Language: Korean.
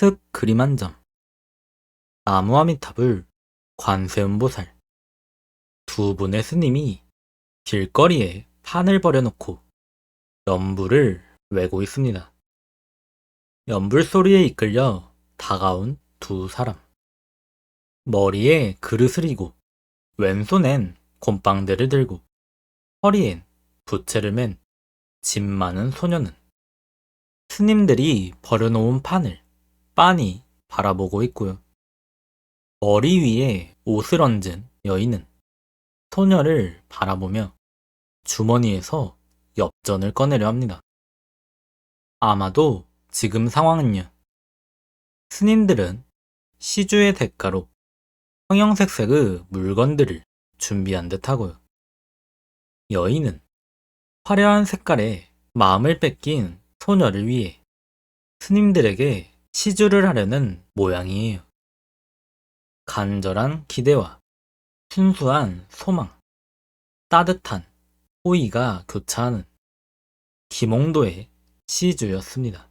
슥 그림 한 점. 나무아미탑을 관세음보살. 두 분의 스님이 길거리에 판을 벌여놓고 연불을 외고 있습니다. 연불 소리에 이끌려 다가온 두 사람. 머리에 그릇을 이고 왼손엔 곰빵대를 들고 허리엔 부채를 맨집 많은 소녀는 스님들이 버려놓은 판을 빤히 바라보고 있고요. 머리 위에 옷을 얹은 여인은 소녀를 바라보며 주머니에서 엽전을 꺼내려 합니다. 아마도 지금 상황은요. 스님들은 시주의 대가로 형형색색의 물건들을 준비한 듯 하고요. 여인은 화려한 색깔에 마음을 뺏긴 소녀를 위해 스님들에게 시주를 하려는 모양이에요. 간절한 기대와 순수한 소망, 따뜻한 호의가 교차하는 김홍도의 시주였습니다.